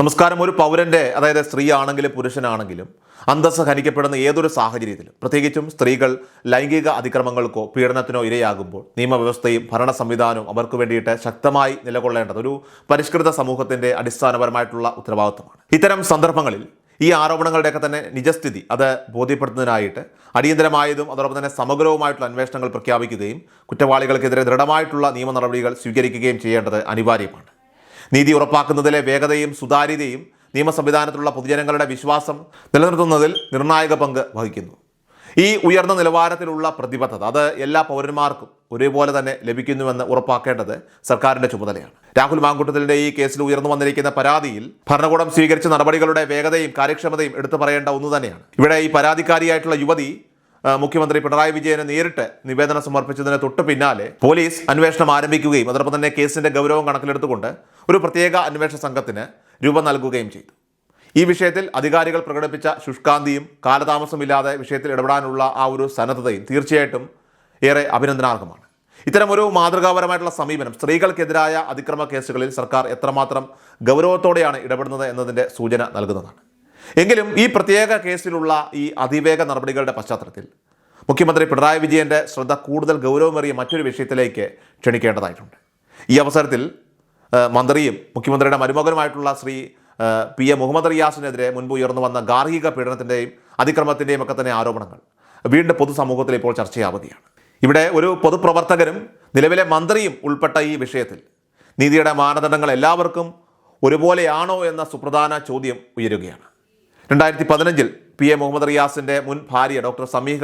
നമസ്കാരം. ഒരു പൗരന്റെ അതായത് സ്ത്രീ ആണെങ്കിലും പുരുഷനാണെങ്കിലും അന്തസ്സ് ഹനിക്കപ്പെടുന്ന ഏതൊരു സാഹചര്യത്തിലും പ്രത്യേകിച്ചും സ്ത്രീകൾ ലൈംഗിക അതിക്രമങ്ങൾക്കോ പീഡനത്തിനോ ഇരയാകുമ്പോൾ നിയമവ്യവസ്ഥയും ഭരണ സംവിധാനവും അവർക്ക് വേണ്ടിയിട്ട് ശക്തമായി നിലകൊള്ളേണ്ടത് ഒരു പരിഷ്കൃത സമൂഹത്തിന്റെ അടിസ്ഥാനപരമായിട്ടുള്ള ഉത്തരവാദിത്വമാണ് ഇത്തരം സന്ദർഭങ്ങളിൽ ഈ ആരോപണങ്ങളുടെയൊക്കെ തന്നെ നിജസ്ഥിതി അത് ബോധ്യപ്പെടുത്തുന്നതിനായിട്ട് അടിയന്തരമായതും അതോടൊപ്പം തന്നെ സമഗ്രവുമായിട്ടുള്ള അന്വേഷണങ്ങൾ പ്രഖ്യാപിക്കുകയും കുറ്റവാളികൾക്കെതിരെ ദൃഢമായിട്ടുള്ള നിയമ നടപടികൾ സ്വീകരിക്കുകയും ചെയ്യേണ്ടത് അനിവാര്യമാണ്. നീതി ഉറപ്പാക്കുന്നതിലെ വേഗതയും സുതാര്യതയും നിയമ സംവിധാനത്തിലുള്ള പൊതുജനങ്ങളുടെ വിശ്വാസം നിലനിർത്തുന്നതിൽ നിർണായക പങ്ക് വഹിക്കുന്നു. ഈ ഉയർന്ന നിലവാരത്തിലുള്ള പ്രതിബദ്ധത അത് എല്ലാ പൗരന്മാർക്കും ഒരേപോലെ തന്നെ ലഭിക്കുന്നുവെന്ന് ഉറപ്പാക്കേണ്ടത് സർക്കാരിന്റെ ചുമതലയാണ്. രാഹുൽ മാങ്കുട്ടത്തിലിന്റെ ഈ കേസിൽ ഉയർന്നു വന്നിരിക്കുന്ന പരാതിയിൽ ഭരണകൂടം സ്വീകരിച്ച നടപടികളുടെ വേഗതയും കാര്യക്ഷമതയും എടുത്തു പറയേണ്ട ഒന്ന് തന്നെയാണ്. ഇവിടെ ഈ പരാതിക്കാരിയായിട്ടുള്ള യുവതി മുഖ്യമന്ത്രി പിണറായി വിജയന് നേരിട്ട് നിവേദനം സമർപ്പിച്ചതിന് തൊട്ട് പിന്നാലെ പോലീസ് അന്വേഷണം ആരംഭിക്കുകയും അതോടൊപ്പം തന്നെ കേസിന്റെ ഗൗരവം കണക്കിലെടുത്തുകൊണ്ട് ഒരു പ്രത്യേക അന്വേഷണ സംഘത്തിന് രൂപം നൽകുകയും ചെയ്തു. ഈ വിഷയത്തിൽ അധികാരികൾ പ്രകടിപ്പിച്ച ശുഷ്കാന്തിയും കാലതാമസമില്ലാതെ വിഷയത്തിൽ ഇടപെടാനുള്ള ആ ഒരു സന്നദ്ധതയും തീർച്ചയായിട്ടും ഏറെ അഭിനന്ദനാർഹമാണ്. ഇത്തരമൊരു മാതൃകാപരമായിട്ടുള്ള സമീപനം സ്ത്രീകൾക്കെതിരായ അതിക്രമ കേസുകളിൽ സർക്കാർ എത്രമാത്രം ഗൗരവത്തോടെയാണ് ഇടപെടുന്നത് എന്നതിന്റെ സൂചന നൽകുന്നതാണ്. എങ്കിലും ഈ പ്രത്യേക കേസിലുള്ള ഈ അതിവേഗ നടപടികളുടെ പശ്ചാത്തലത്തിൽ മുഖ്യമന്ത്രി പിണറായി വിജയന്റെ ശ്രദ്ധ കൂടുതൽ ഗൗരവമേറിയ മറ്റൊരു വിഷയത്തിലേക്ക് ക്ഷണിക്കേണ്ടതായിട്ടുണ്ട്. ഈ അവസരത്തിൽ മന്ത്രിയും മുഖ്യമന്ത്രിയുടെ മരുമകനുമായിട്ടുള്ള ശ്രീ പി എ മുഹമ്മദ് റിയാസിനെതിരെ മുൻപ് ഉയർന്നു വന്ന ഗാർഹിക പീഡനത്തിന്റെയും അതിക്രമത്തിന്റെയും ഒക്കെ തന്നെ ആരോപണങ്ങൾ വീണ്ടും പൊതുസമൂഹത്തിൽ ഇപ്പോൾ ചർച്ചയാവുകയാണ്. ഇവിടെ ഒരു പൊതുപ്രവർത്തകരും നിലവിലെ മന്ത്രിയും ഉൾപ്പെട്ട ഈ വിഷയത്തിൽ നീതിയുടെ മാനദണ്ഡങ്ങൾ എല്ലാവർക്കും ഒരുപോലെയാണോ എന്ന സുപ്രധാന ചോദ്യം ഉയരുകയാണ്. രണ്ടായിരത്തി പതിനഞ്ചിൽ പി എ മുഹമ്മദ് റിയാസിന്റെ മുൻ ഭാര്യ ഡോക്ടർ സമീഹ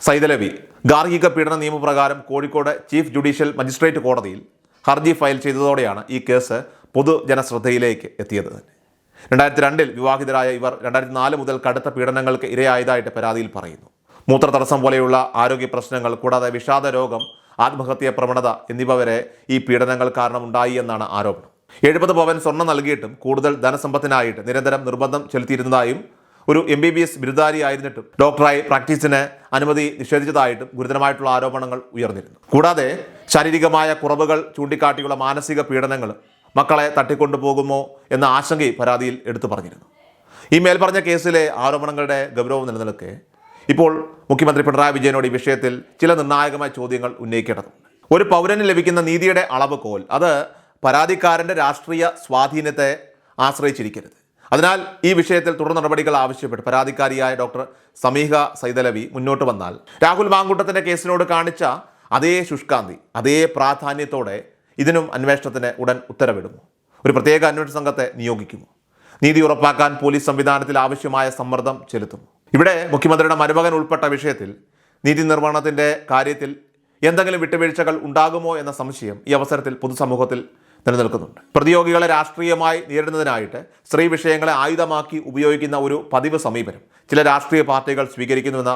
സൈതലവി ഗാർഹിക പീഡന നിയമപ്രകാരം കോഴിക്കോട് ചീഫ് ജുഡീഷ്യൽ മജിസ്ട്രേറ്റ് കോടതിയിൽ ഹർജി ഫയൽ ചെയ്തതോടെയാണ് ഈ കേസ് പൊതുജനശ്രദ്ധയിലേക്ക് എത്തിയത് രണ്ടായിരത്തി രണ്ടിൽ വിവാഹിതരായ ഇവർ രണ്ടായിരത്തി നാല് മുതൽ കടുത്ത പീഡനങ്ങൾക്ക് ഇരയായതായിട്ട് പരാതിയിൽ പറയുന്നു. മൂത്ര തടസ്സം പോലെയുള്ള ആരോഗ്യ പ്രശ്നങ്ങൾ കൂടാതെ വിഷാദ രോഗം ആത്മഹത്യ പ്രവണത എന്നിവ വരെ ഈ പീഡനങ്ങൾ കാരണമുണ്ടായി എന്നാണ് ആരോപണം. എഴുപത് പവൻ സ്വർണം നൽകിയിട്ടും കൂടുതൽ ധനസമ്പത്തിനായിട്ട് നിരന്തരം നിർബന്ധം ചെലുത്തിയിരുന്നതായും ഒരു എം ബി ബി എസ് ബിരുദധാരിയായിരുന്നിട്ടും ഡോക്ടറായി പ്രാക്ടീസിന് അനുമതി നിഷേധിച്ചതായിട്ടും ഗുരുതരമായിട്ടുള്ള ആരോപണങ്ങൾ ഉയർന്നിരുന്നു. കൂടാതെ ശാരീരികമായ കുറവുകൾ ചൂണ്ടിക്കാട്ടിയുള്ള മാനസിക പീഡനങ്ങൾ മക്കളെ തട്ടിക്കൊണ്ടുപോകുമോ എന്ന ആശങ്കയും പരാതിയിൽ എടുത്തു പറഞ്ഞിരുന്നു. ഈ മേൽപ്പറഞ്ഞ കേസിലെ ആരോപണങ്ങളുടെ ഗൗരവം നിലനിൽക്കെ ഇപ്പോൾ മുഖ്യമന്ത്രി പിണറായി വിജയനോട് ഈ വിഷയത്തിൽ ചില നിർണായകമായ ചോദ്യങ്ങൾ ഉന്നയിക്കേണ്ടതുണ്ട്. ഒരു പൗരന് ലഭിക്കുന്ന നീതിയുടെ അളവ് കോൽ അത് പരാതിക്കാരന്റെ രാഷ്ട്രീയ സ്വാധീനത്തെ ആശ്രയിച്ചിരിക്കരുത്. അതിനാൽ ഈ വിഷയത്തിൽ തുടർ നടപടികൾ ആവശ്യപ്പെട്ട് പരാതിക്കാരിയായ ഡോക്ടർ സമീഹ സൈതലവി മുന്നോട്ട് വന്നാൽ രാഹുൽ മാങ്കൂട്ടത്തിന്റെ കേസിനോട് കാണിച്ച അതേ ശുഷ്കാന്തി അതേ പ്രാധാന്യത്തോടെ ഇതിനും അന്വേഷണത്തിന് ഉടൻ ഉത്തരവിടുമോ ഒരു പ്രത്യേക അന്വേഷണ സംഘത്തെ നിയോഗിക്കുമോ നീതി ഉറപ്പാക്കാൻ പോലീസ് സംവിധാനത്തിൽ ആവശ്യമായ സമ്മർദ്ദം ചെലുത്തും ഇവിടെ മുഖ്യമന്ത്രിയുടെ മരുമകൻ ഉൾപ്പെട്ട വിഷയത്തിൽ നീതി നിർവഹണത്തിന്റെ കാര്യത്തിൽ എന്തെങ്കിലും വിട്ടുവീഴ്ചകൾ ഉണ്ടാകുമോ എന്ന സംശയം ഈ അവസരത്തിൽ പൊതുസമൂഹത്തിൽ നിലനിൽക്കുന്നുണ്ട്. പ്രതിയോഗികളെ രാഷ്ട്രീയമായി നേരിടുന്നതിനായിട്ട് സ്ത്രീ വിഷയങ്ങളെ ആയുധമാക്കി ഉപയോഗിക്കുന്ന ഒരു പതിവ് സമീപനം ചില രാഷ്ട്രീയ പാർട്ടികൾ സ്വീകരിക്കുന്നുവെന്ന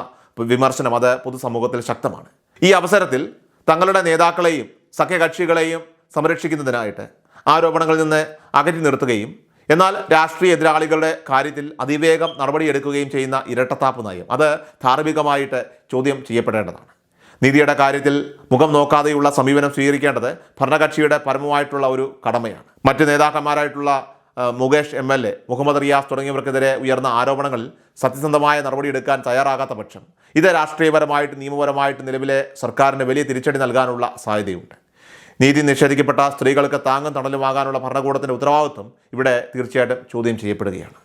വിമർശനം അത് പൊതുസമൂഹത്തിൽ ശക്തമാണ്. ഈ അവസരത്തിൽ തങ്ങളുടെ നേതാക്കളെയും സഖ്യകക്ഷികളെയും സംരക്ഷിക്കുന്നതിനായിട്ട് ആരോപണങ്ങളിൽ നിന്ന് അകറ്റി നിർത്തുകയും എന്നാൽ രാഷ്ട്രീയ എതിരാളികളുടെ കാര്യത്തിൽ അതിവേഗം നടപടിയെടുക്കുകയും ചെയ്യുന്ന ഇരട്ടത്താപ്പ് നയം അത് ധാർമ്മികമായിട്ട് ചോദ്യം ചെയ്യപ്പെടേണ്ടതാണ്. നീതിയുടെ കാര്യത്തിൽ മുഖം നോക്കാതെയുള്ള സമീപനം സ്വീകരിക്കേണ്ടത് ഭരണകക്ഷിയുടെ പരമമായിട്ടുള്ള ഒരു കടമയാണ്. മറ്റ് നേതാക്കന്മാരായിട്ടുള്ള Mukesh M L A Muhammad Riyas തുടങ്ങിയവർക്കെതിരെ ഉയർന്ന ആരോപണങ്ങളിൽ സത്യസന്ധമായ നടപടിയെടുക്കാൻ തയ്യാറാകാത്ത പക്ഷം ഇത് രാഷ്ട്രീയപരമായിട്ട് നിയമപരമായിട്ട് നിലവിലെ സർക്കാരിന് വലിയ തിരിച്ചടി നൽകാനുള്ള സാധ്യതയുണ്ട്. നീതി നിഷേധിക്കപ്പെട്ട സ്ത്രീകൾക്ക് താങ്ങും തണലുമാകാനുള്ള ഭരണകൂടത്തിന്റെ ഉത്തരവാദിത്വം ഇവിടെ തീർച്ചയായിട്ടും ചോദ്യം ചെയ്യപ്പെടുകയാണ്.